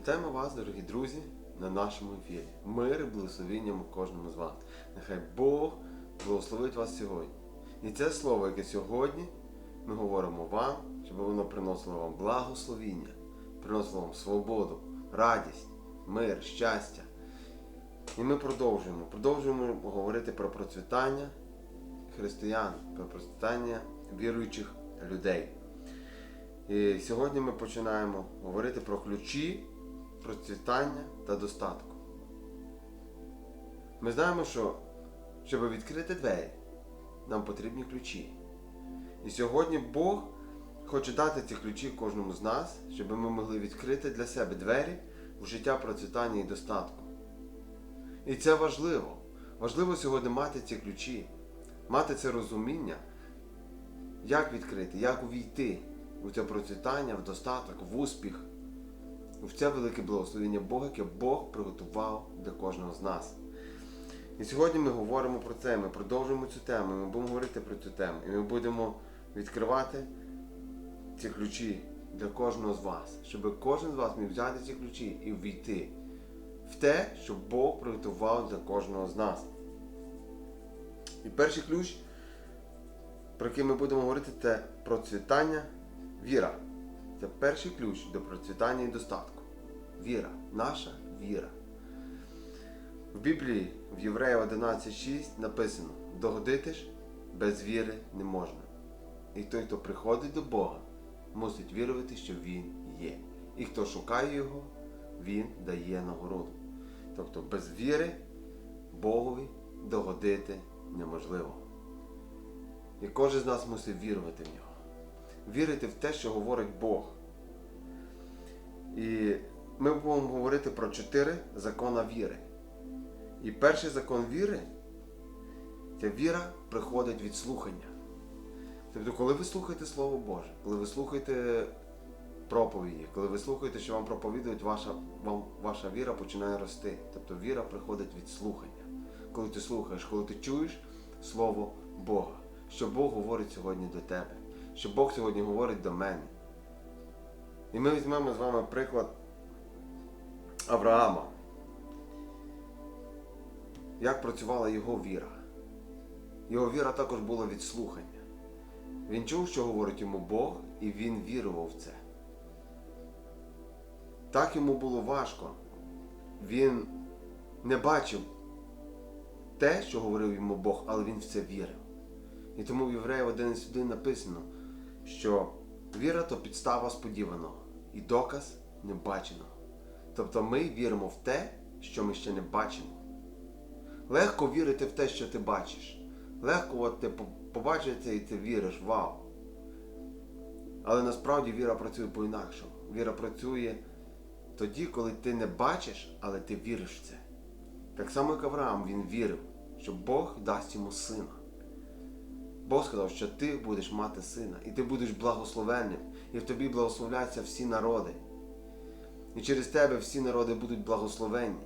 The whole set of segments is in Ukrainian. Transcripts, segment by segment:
Вітаємо вас, дорогі друзі, на нашому ефірі. Мир і благословіння кожному з вас. Нехай Бог благословить вас сьогодні. І це слово, яке сьогодні ми говоримо вам, щоб воно приносило вам благословіння, приносило вам свободу, радість, мир, щастя. І ми продовжуємо. Продовжуємо говорити про процвітання християн, про процвітання віруючих людей. І сьогодні ми починаємо говорити про ключі процвітання та достатку. Ми знаємо, що щоб відкрити двері, нам потрібні ключі. І сьогодні Бог хоче дати ці ключі кожному з нас, щоб ми могли відкрити для себе двері в життя процвітання і достатку. І це важливо. Важливо сьогодні мати ці ключі, мати це розуміння, як відкрити, як увійти у це процвітання, в достаток, в успіх, в це велике благословення Бога, яке Бог приготував для кожного з нас. І сьогодні ми говоримо про це, ми продовжуємо цю тему, ми будемо говорити про цю тему, і ми будемо відкривати ці ключі для кожного з вас, щоб кожен з вас міг взяти ці ключі і ввійти в те, що Бог приготував для кожного з нас. І перший ключ, про який ми будемо говорити, це процвітання віра. Це перший ключ до процвітання і достатку. Віра, наша віра. В Біблії в Євреїв 11.6 написано: догодити ж без віри не можна. І той, хто приходить до Бога, мусить вірувати, що Він є. І хто шукає Його, Він дає нагороду. Тобто без віри Богові догодити неможливо. І кожен з нас мусить вірувати в нього. Вірити в те, що говорить Бог. І ми будемо говорити про чотири закона віри. І перший закон віри це віра приходить від слухання. Тобто, коли ви слухаєте Слово Боже, коли ви слухаєте проповіді, коли ви слухаєте, що вам проповідують, ваша, вам, ваша віра починає рости. Тобто віра приходить від слухання. Коли ти слухаєш, коли ти чуєш Слово Бога, що Бог говорить сьогодні до тебе, що Бог сьогодні говорить до мене. І ми візьмемо з вами приклад Авраама. Як працювала його віра. Його віра також була від слухання. Він чув, що говорить йому Бог, і він вірував в це. Так йому було важко. Він не бачив те, що говорив йому Бог, але він в це вірив. І тому в Євреїв 11.1 написано, що віра то підстава сподіваного і доказ небаченого. Тобто ми віримо в те, що ми ще не бачимо. Легко вірити в те, що ти бачиш. Легко от ти побачиш це і ти віриш, вау. Але насправді віра працює по-інакшому. Віра працює тоді, коли ти не бачиш, але ти віриш в це. Так само, як Авраам, він вірив, що Бог дасть йому сина. Бог сказав, що ти будеш мати сина, і ти будеш благословенним, і в тобі благословляться всі народи. І через тебе всі народи будуть благословенні.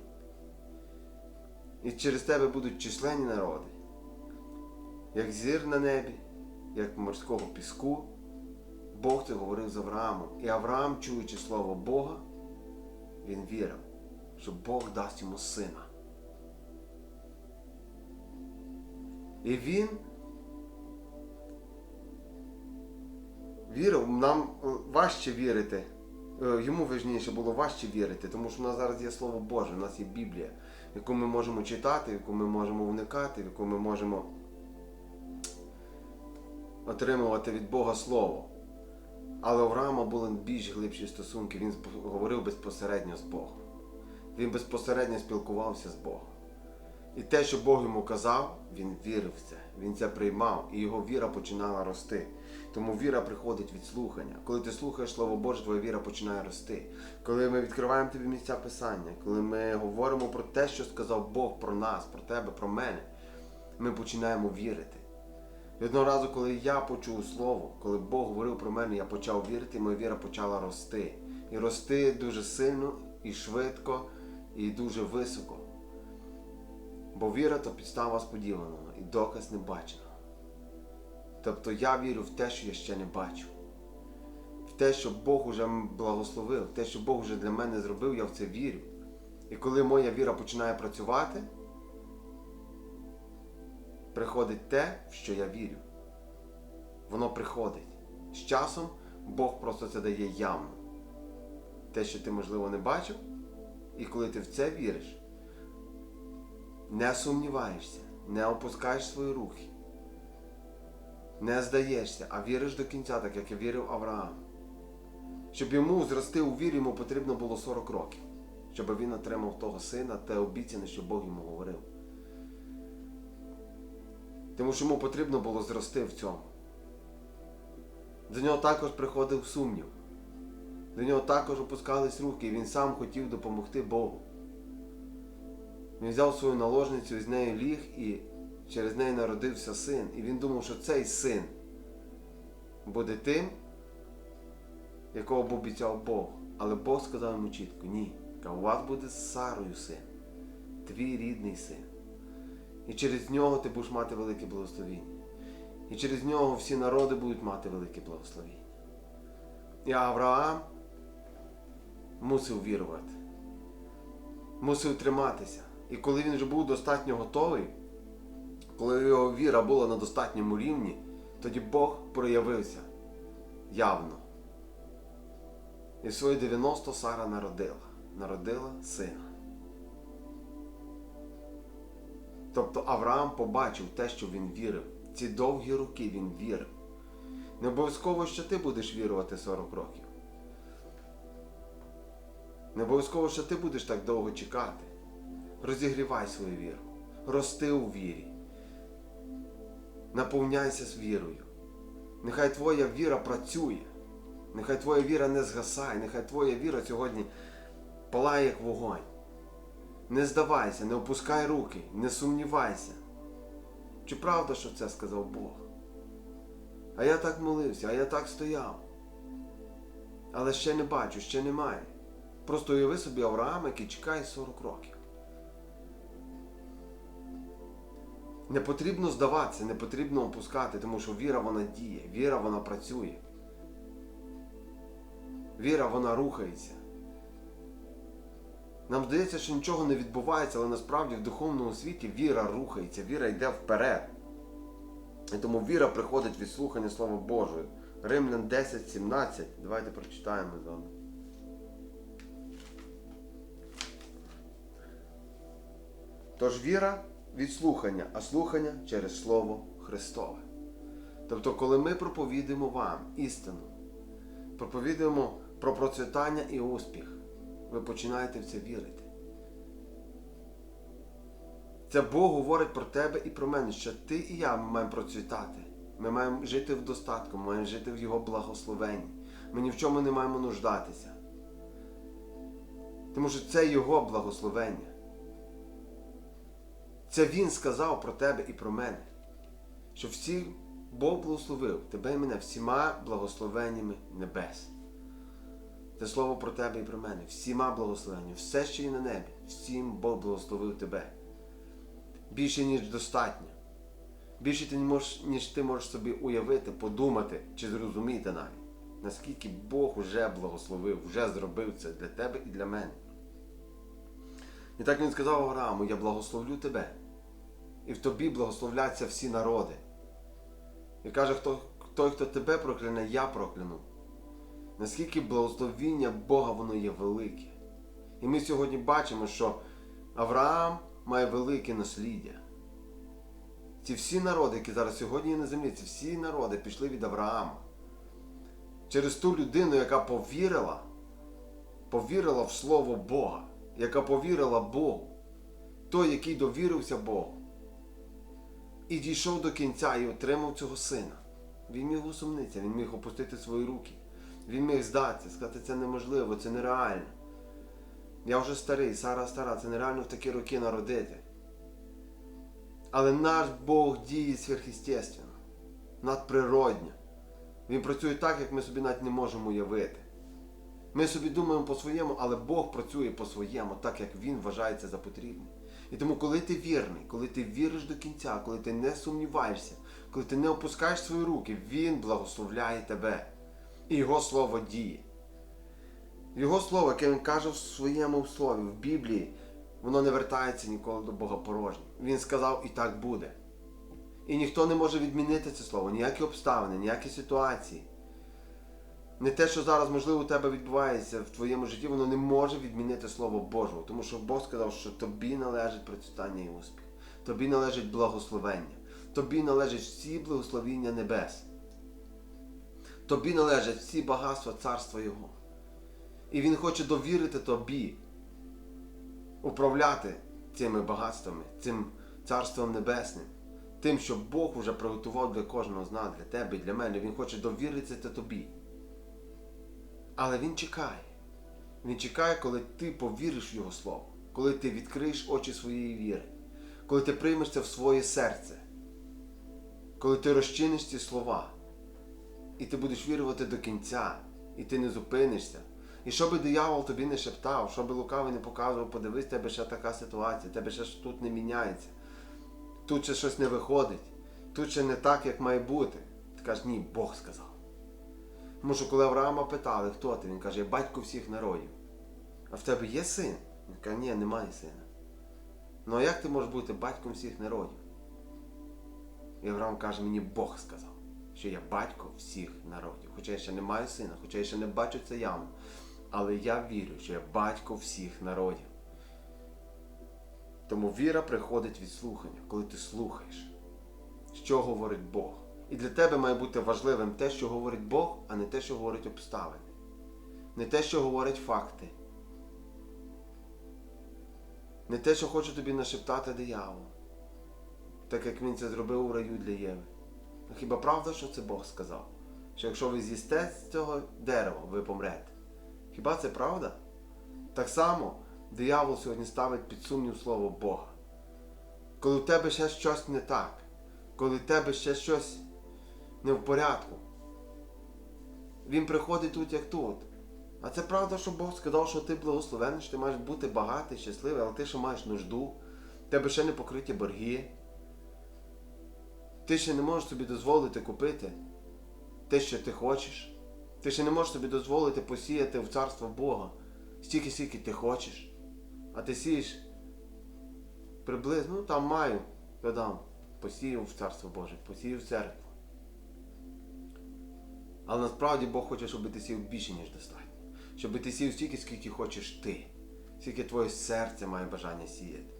І через тебе будуть численні народи, як зір на небі, як морського піску. Бог це говорив з Авраамом. І Авраам, чуючи слово Бога, він вірив, що Бог дасть йому сина. І він вірив, нам важче вірити. Е, Йому важніше було важче вірити, тому що в нас зараз є Слово Боже, у нас є Біблія, яку ми можемо читати, в яку ми можемо вникати, в яку ми можемо отримувати від Бога Слово. Але у Авраама були більш глибші стосунки, він говорив безпосередньо з Богом. Він безпосередньо спілкувався з Богом. І те, що Бог йому казав, він вірив в це, він це приймав, і його віра починала рости. Тому віра приходить від слухання. Коли ти слухаєш Слово Боже, твоя віра починає рости. Коли ми відкриваємо тобі місця Писання, коли ми говоримо про те, що сказав Бог про нас, про тебе, про мене, ми починаємо вірити. І одного разу, коли я почув слово, коли Бог говорив про мене, я почав вірити, і моя віра почала рости. І рости дуже сильно, і швидко, і дуже високо. Бо віра то підстава сподіваного і доказ небаченого. Тобто я вірю в те, що я ще не бачу. В те, що Бог уже благословив, те, що Бог вже для мене зробив, я в це вірю. І коли моя віра починає працювати, приходить те, в що я вірю. Воно приходить. З часом Бог просто це дає явно. Те, що ти, можливо, не бачив, і коли ти в це віриш, не сумніваєшся, не опускаєш свої руки, не здаєшся, а віриш до кінця, так як і вірив Авраам. Щоб йому зрости у вірі, йому потрібно було 40 років, щоб він отримав того сина, те обіцяне, що Бог йому говорив. Тому що йому потрібно було зрости в цьому. До нього також приходив сумнів. До нього також опускались руки, і він сам хотів допомогти Богу. Він взяв свою наложницю і з нею ліг, і через неї народився син. І він думав, що цей син буде тим, якого б обіцяв Бог. Але Бог сказав йому чітко: ні. У вас буде з Сарою син, твій рідний син. І через нього ти будеш мати велике благословіння. І через нього всі народи будуть мати велике благословіння. І Авраам мусив вірувати, мусив триматися. І коли він вже був достатньо готовий, коли його віра була на достатньому рівні, тоді Бог проявився явно. І в свої 90 Сара народила, народила сина. Тобто Авраам побачив те, що він вірив. Ці довгі роки він вірив. Не обов'язково, що ти будеш вірувати 40 років. Не обов'язково, що ти будеш так довго чекати. Розігрівай свою віру, рости у вірі, наповняйся з вірою. Нехай твоя віра працює, нехай твоя віра не згасає, нехай твоя віра сьогодні палає як вогонь. Не здавайся, не опускай руки, не сумнівайся. Чи правда, що це сказав Бог? А я так молився, а я так стояв. Але ще не бачу, ще немає. Просто уяви собі Авраама, який чекає 40 років. Не потрібно здаватися, не потрібно опускати, тому що віра вона діє, віра вона працює. Віра вона рухається. Нам здається, що нічого не відбувається, але насправді в духовному світі віра рухається, віра йде вперед. І тому віра приходить від слухання Слова Божого. Римлян 10, 17. Давайте прочитаємо з вами. Тож віра від слухання, а слухання через Слово Христове. Тобто, коли ми проповідуємо вам істину, проповідуємо про процвітання і успіх, ви починаєте в це вірити. Це Бог говорить про тебе і про мене, що ти і я ми маємо процвітати. Ми маємо жити в достатку, ми маємо жити в Його благословенні. Ми ні в чому не маємо нуждатися. Тому що це Його благословення. Це Він сказав про тебе і про мене. Що всі Бог благословив тебе і мене всіма благословеннями небес. Це слово про тебе і про мене. Всіма благословеннями. Все, що є на небі, всім Бог благословив тебе. Більше, ніж достатньо. Більше ти можеш, ніж ти можеш собі уявити, подумати чи зрозуміти навіть, наскільки Бог вже благословив, вже зробив це для тебе і для мене. І так він сказав Аврааму, я благословлю тебе. І в тобі благословляться всі народи. І каже, хто, той, хто тебе прокляне, я прокляну. Наскільки благословіння Бога воно є велике. І ми сьогодні бачимо, що Авраам має велике насліддя. Ці всі народи, які зараз сьогодні є на землі, ці всі народи пішли від Авраама. Через ту людину, яка повірила, повірила в Слово Бога, яка повірила Богу, той, який довірився Богу, і дійшов до кінця і отримав цього сина. Він міг усумнитися, він міг опустити свої руки. Він міг здатися, сказати, це неможливо, це нереально. Я вже старий, Сара стара, це нереально в такі роки народити. Але наш Бог діє сверхъестественно, надприродньо. Він працює так, як ми собі навіть не можемо уявити. Ми собі думаємо по-своєму, але Бог працює по-своєму, так як Він вважається за потрібне. І тому, коли ти вірний, коли ти віриш до кінця, коли ти не сумніваєшся, коли ти не опускаєш свої руки, Він благословляє тебе. І Його слово діє. Його слово, яке він каже в своєму слові, в Біблії, воно не вертається ніколи до Бога порожнім. Він сказав, і так буде. І ніхто не може відмінити це слово, ніякі обставини, ніякі ситуації. Не те, що зараз, можливо, у тебе відбувається в твоєму житті, воно не може відмінити Слово Божого. Тому що Бог сказав, що тобі належить процвітання і успіх, тобі належить благословення, тобі належать всі благословіння небес. Тобі належать всі багатства царства Його. І Він хоче довірити тобі управляти цими багатствами, цим царством небесним, тим, що Бог вже приготував для кожного з нас, для тебе і для мене. Він хоче довірити це тобі. Але Він чекає. Він чекає, коли ти повіриш в Його Слово, коли ти відкриєш очі своєї віри, коли ти приймеш це в своє серце, коли ти розчиниш ці слова, і ти будеш вірувати до кінця, і ти не зупинишся. І що би диявол тобі не шептав, що би лукавий не показував, подивись, тебе ще така ситуація, тебе ще тут не міняється, тут ще щось не виходить, тут ще не так, як має бути. Ти кажеш, ні, Бог сказав. Тому що коли Авраама питали, хто ти, він каже, я батько всіх народів. А в тебе є син? Він каже, ні, немає сина. Ну а як ти можеш бути батьком всіх народів? І Авраам каже, мені Бог сказав, що я батько всіх народів. Хоча я ще не маю сина, хоча я ще не бачу це явно. Але я вірю, що я батько всіх народів. Тому віра приходить від слухання, коли ти слухаєш, що говорить Бог. І для тебе має бути важливим те, що говорить Бог, а не те, що говорять обставини. Не те, що говорять факти. Не те, що хоче тобі нашептати диявол. Так як він це зробив у раю для Єви. А хіба правда, що це Бог сказав? Що якщо ви з'їсте з цього дерева, ви помрете. Хіба це правда? Так само диявол сьогодні ставить під сумнів слово Бога. Коли в тебе ще щось не так, коли в тебе ще щось не в порядку, він приходить тут, як тут. А це правда, що Бог сказав, що ти благословений, що ти маєш бути багатий, щасливий, але ти ще маєш нужду, в тебе ще не покриті борги. Ти ще не можеш собі дозволити купити те, що ти хочеш. Ти ще не можеш собі дозволити посіяти в царство Бога стільки, скільки ти хочеш. А ти сієш приблизно, ну там маю, я дам, посіяв в царство Боже, посіяв в церкву. Але насправді Бог хоче, щоб ти сів більше, ніж достатньо. Щоб ти сів стільки, скільки хочеш ти, скільки твоє серце має бажання сіяти.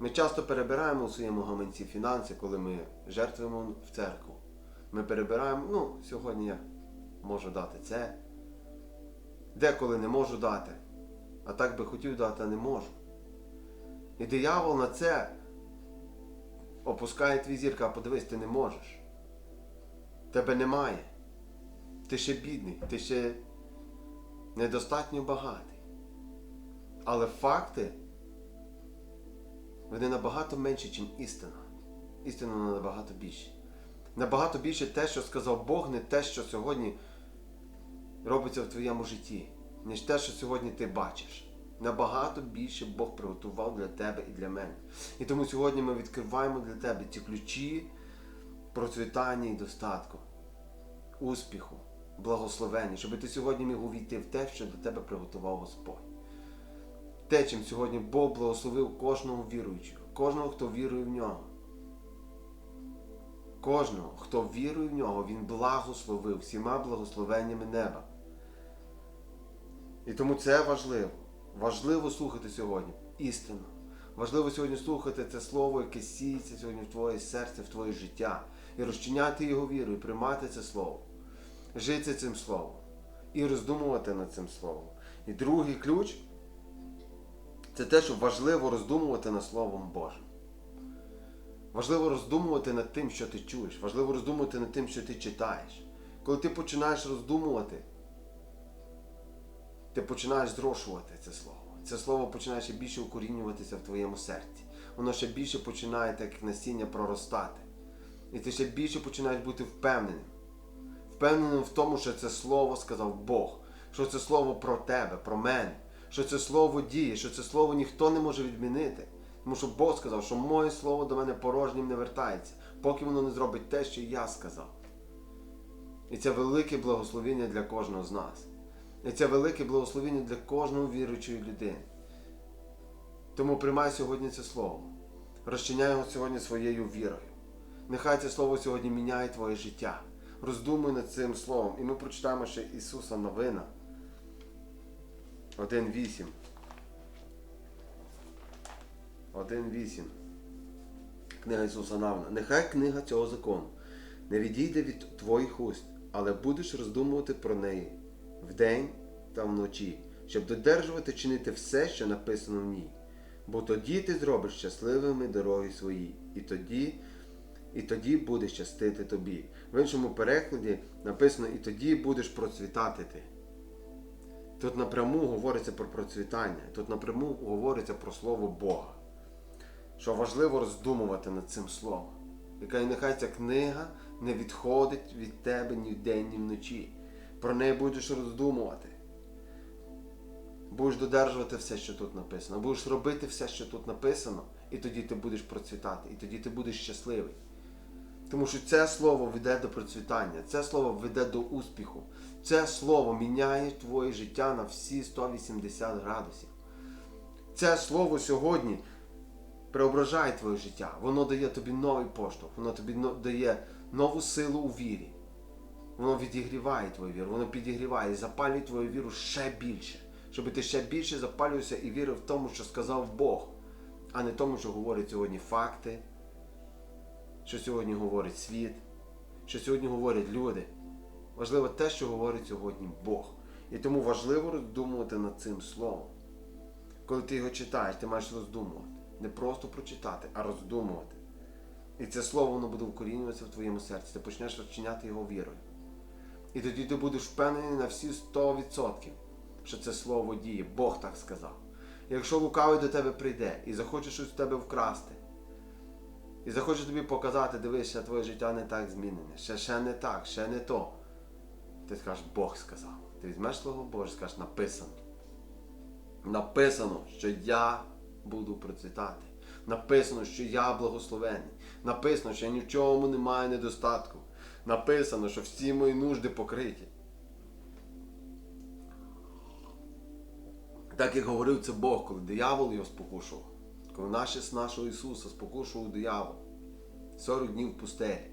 Ми часто перебираємо у своєму гаманці фінанси, коли ми жертвуємо в церкву. Ми перебираємо, ну, сьогодні я можу дати це, деколи не можу дати, а так би хотів дати, а не можу. І диявол на це опускає твій зірка, а подивись, ти не можеш. Тебе немає. Ти ще бідний, ти ще недостатньо багатий. Але факти вони набагато менші, ніж істина. Істина набагато більше. Набагато більше те, що сказав Бог, не те, що сьогодні робиться в твоєму житті, ніж те, що сьогодні ти бачиш. Набагато більше Бог приготував для тебе і для мене. І тому сьогодні ми відкриваємо для тебе ці ключі процвітання і достатку, успіху, благословення, щоб ти сьогодні міг увійти в те, що для тебе приготував Господь. Те, чим сьогодні Бог благословив кожного віруючого, кожного, хто вірує в нього. Кожного, хто вірує в нього, він благословив всіма благословеннями неба. І тому це важливо. Важливо слухати сьогодні істину. Важливо сьогодні слухати це слово, яке сіється сьогодні в твоє серце, в твоє життя. І розчиняти його віру, і приймати це слово. Жити цим словом. І роздумувати над цим словом. І другий ключ це те, що важливо роздумувати над Словом Божим. Важливо роздумувати над тим, що ти чуєш. Важливо роздумувати над тим, що ти читаєш. Коли ти починаєш роздумувати, ти починаєш зрошувати це слово. Це слово починає ще більше укорінюватися в твоєму серці. Воно ще більше починає, так як насіння, проростати. І ти ще більше починаєш бути впевненим. Впевненим в тому, що це слово сказав Бог, що це слово про тебе, про мене, що це слово діє, що це слово ніхто не може відмінити. Тому що Бог сказав, що моє слово до мене порожнім не вертається, поки воно не зробить те, що я сказав. І це велике благословення для кожного з нас. І це велике благословення для кожного віруючої людини. Тому приймай сьогодні це слово. Розчиняй його сьогодні своєю вірою. Нехай це слово сьогодні міняє твоє життя. Роздумуй над цим словом. І ми прочитаємо ще Ісуса Новина. 1.8. 1.8. Книга Ісуса Навна. Нехай книга цього закону не відійде від твоїх уст, але будеш роздумувати про неї вдень та вночі, щоб додержувати чинити все, що написано в ній. Бо тоді ти зробиш щасливими дороги свої, і тоді, і тоді буде щастити тобі. В іншому перекладі написано, і тоді будеш процвітати ти. Тут напряму говориться про процвітання, тут напряму говориться про слово Бога. Що важливо роздумувати над цим словом. Яка і нехай ця книга не відходить від тебе ні вдень, ні вночі. Про неї будеш роздумувати. Будеш додержувати все, що тут написано. Будеш робити все, що тут написано, і тоді ти будеш процвітати, і тоді ти будеш щасливий. Тому що це слово веде до процвітання, це слово веде до успіху. Це слово міняє твоє життя на всі 180 градусів. Це слово сьогодні преображає твоє життя. Воно дає тобі новий поштовх, воно тобі дає нову силу у вірі. Воно відігріває твою віру, воно підігріває і запалює твою віру ще більше. Щоб ти ще більше запалювався і вірив в тому, що сказав Бог, а не тому, що говорять сьогодні факти, що сьогодні говорить світ, що сьогодні говорять люди. Важливо те, що говорить сьогодні Бог. І тому важливо роздумувати над цим словом. Коли ти його читаєш, ти маєш роздумувати. Не просто прочитати, а роздумувати. І це слово воно буде укорінюватися в твоєму серці. Ти почнеш розчиняти його вірою. І тоді ти будеш впевнений на всі 100%, що це слово діє. Бог так сказав. Якщо лукавий до тебе прийде і захоче щось з тебе вкрасти, і захоче тобі показати, дивись, твоє життя не так змінене, ще, ще не так, ще не то. Ти скажеш, Бог сказав. Ти візьмеш слово Боже, скажеш, написано. Написано, що я буду процвітати. Написано, що я благословений. Написано, що я ні не маю недостатку. Написано, що всі мої нужди покриті. Так як говорив це Бог, коли диявол його спокушував, коли наш, нашого Ісуса спокушував диявол 40 днів в пустелі.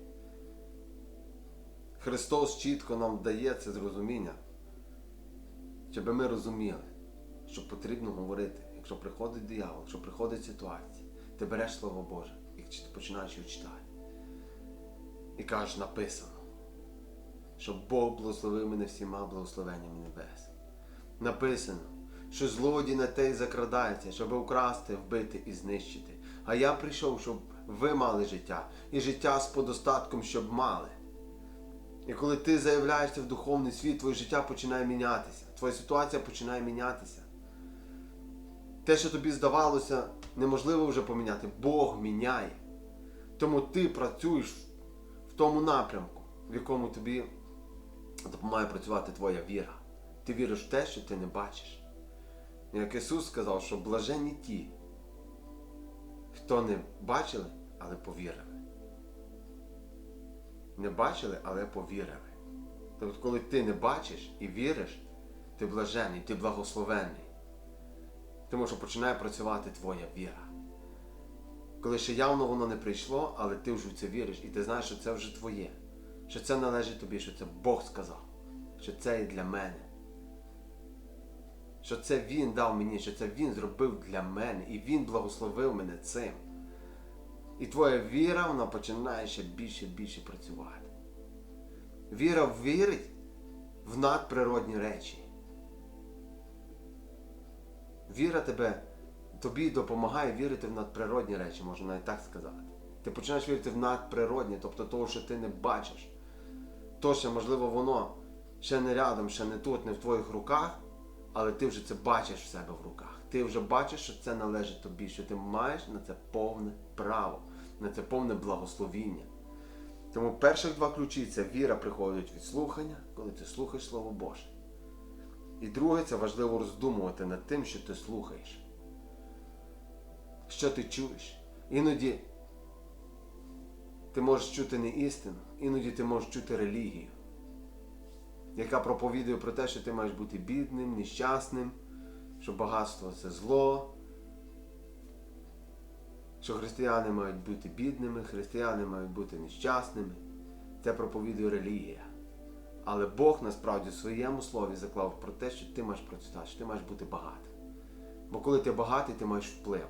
Христос чітко нам дає це зрозуміння, щоб ми розуміли, що потрібно говорити, якщо приходить диявол, якщо приходить ситуація, ти береш Слово Боже і починаєш його читати. І кажеш, написано, що Бог благословив мене всіма благословеннями небес. Написано, що злодій на те й закрадається, щоб украсти, вбити і знищити. А я прийшов, щоб ви мали життя, і життя з подостатком, щоб мали. І коли ти заявляєшся в духовний світ, твоє життя починає мінятися, твоя ситуація починає мінятися. Те, що тобі здавалося, неможливо вже поміняти, Бог міняє. Тому ти працюєш в тому напрямку, в якому тобі допомагає працювати твоя віра. Ти віриш в те, що ти не бачиш. Як Ісус сказав, що блаженні ті, хто не бачили, але повірили. Не бачили, але повірили. Тобто, коли ти не бачиш і віриш, ти блажений, ти благословенний. Тому що починає працювати твоя віра. Коли ще явно воно не прийшло, але ти вже в це віриш, і ти знаєш, що це вже твоє, що це належить тобі, що це Бог сказав, що це і для мене. Що це Він дав мені, що це Він зробив для мене, і Він благословив мене цим. І твоя віра, вона починає ще більше і більше працювати. Віра вірить в надприродні речі. Віра тебе, тобі допомагає вірити в надприродні речі, можна навіть так сказати. Ти починаєш вірити в надприродні, тобто того, що ти не бачиш. То, що, можливо, воно ще не рядом, ще не тут, не в твоїх руках, але ти вже це бачиш в себе в руках. Ти вже бачиш, що це належить тобі, що ти маєш на це повне право, на це повне благословіння. Тому перших два ключі це віра приходить від слухання, коли ти слухаєш Слово Боже. І друге, це важливо роздумувати над тим, що ти слухаєш. Що ти чуєш. Іноді ти можеш чути не істину, іноді ти можеш чути релігію. Яка проповідує про те, що ти маєш бути бідним, нещасним, що багатство це зло, що християни мають бути бідними, християни мають бути нещасними. Це проповідує релігія. Але Бог насправді в своєму слові заклав про те, що ти маєш процвітати, що ти маєш бути багатим. Бо коли ти багатий, ти маєш вплив.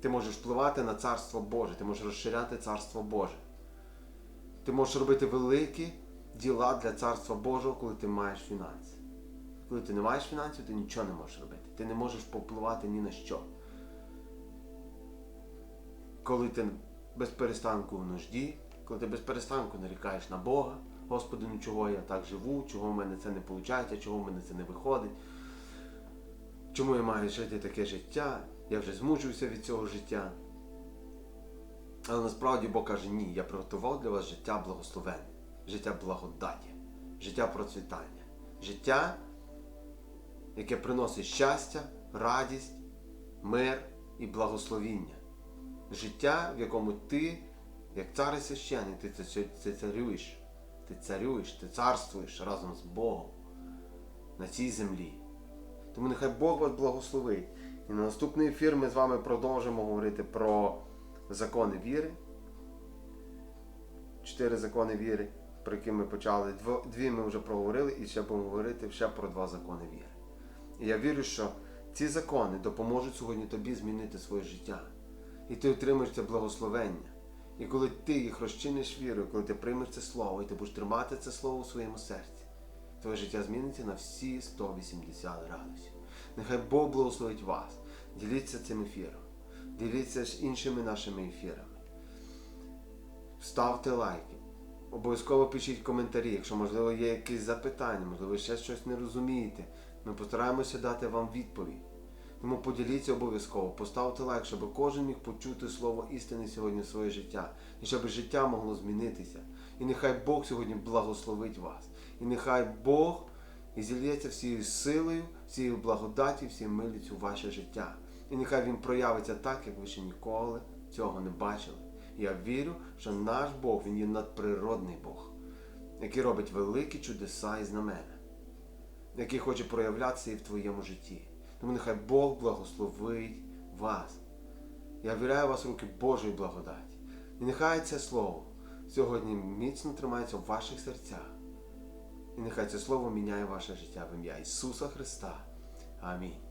Ти можеш впливати на Царство Боже, ти можеш розширяти Царство Боже. Ти можеш робити великі діла для Царства Божого, коли ти маєш фінанси. Коли ти не маєш фінансів, ти нічого не можеш робити. Ти не можеш попливати ні на що. Коли ти без перестанку в нужді, коли ти без перестанку нарікаєш на Бога, Господи, ну чого я так живу, чого в мене це не виходить, чого в мене це не виходить, чому я маю жити таке життя, я вже змучився від цього життя. Але насправді Бог каже, ні, я приготував для вас життя благословенне, життя благодаті, життя процвітання, життя, яке приносить щастя, радість, мир і благословіння. Життя, в якому ти, як цар і священник, ти це, царюєш, ти царюєш, ти царствуєш разом з Богом на цій землі. Тому нехай Бог вас благословить. І на наступний ефір ми з вами продовжимо говорити про закони віри. Чотири закони віри, про які ми почали. Дві ми вже проговорили і ще будемо говорити ще про два закони віри. І я вірю, що ці закони допоможуть сьогодні тобі змінити своє життя. І ти отримаєш це благословення. І коли ти їх розчиниш вірою, коли ти приймеш це слово, і ти будеш тримати це слово у своєму серці, твоє життя зміниться на всі 180 градусів. Нехай Бог благословить вас. Діліться цим ефіром. Діліться з іншими нашими ефірами. Ставте лайки. Обов'язково пишіть коментарі, якщо, можливо, є якісь запитання, можливо, ви ще щось не розумієте. Ми постараємося дати вам відповідь. Тому поділіться обов'язково, поставте лайк, щоб кожен міг почути слово істини сьогодні в своє життя, і щоб життя могло змінитися. І нехай Бог сьогодні благословить вас. І нехай Бог і зільється всією силою, всією благодаті, всією милістю в ваше життя. І нехай він проявиться так, як ви ще ніколи цього не бачили. Я вірю, що наш Бог, він є надприродний Бог, який робить великі чудеса і знамена, який хоче проявлятися і в твоєму житті. Тому нехай Бог благословить вас. Я віряю вас в руки Божої благодаті. І нехай це слово сьогодні міцно тримається в ваших серцях. І нехай це слово міняє ваше життя в ім'я Ісуса Христа. Амінь.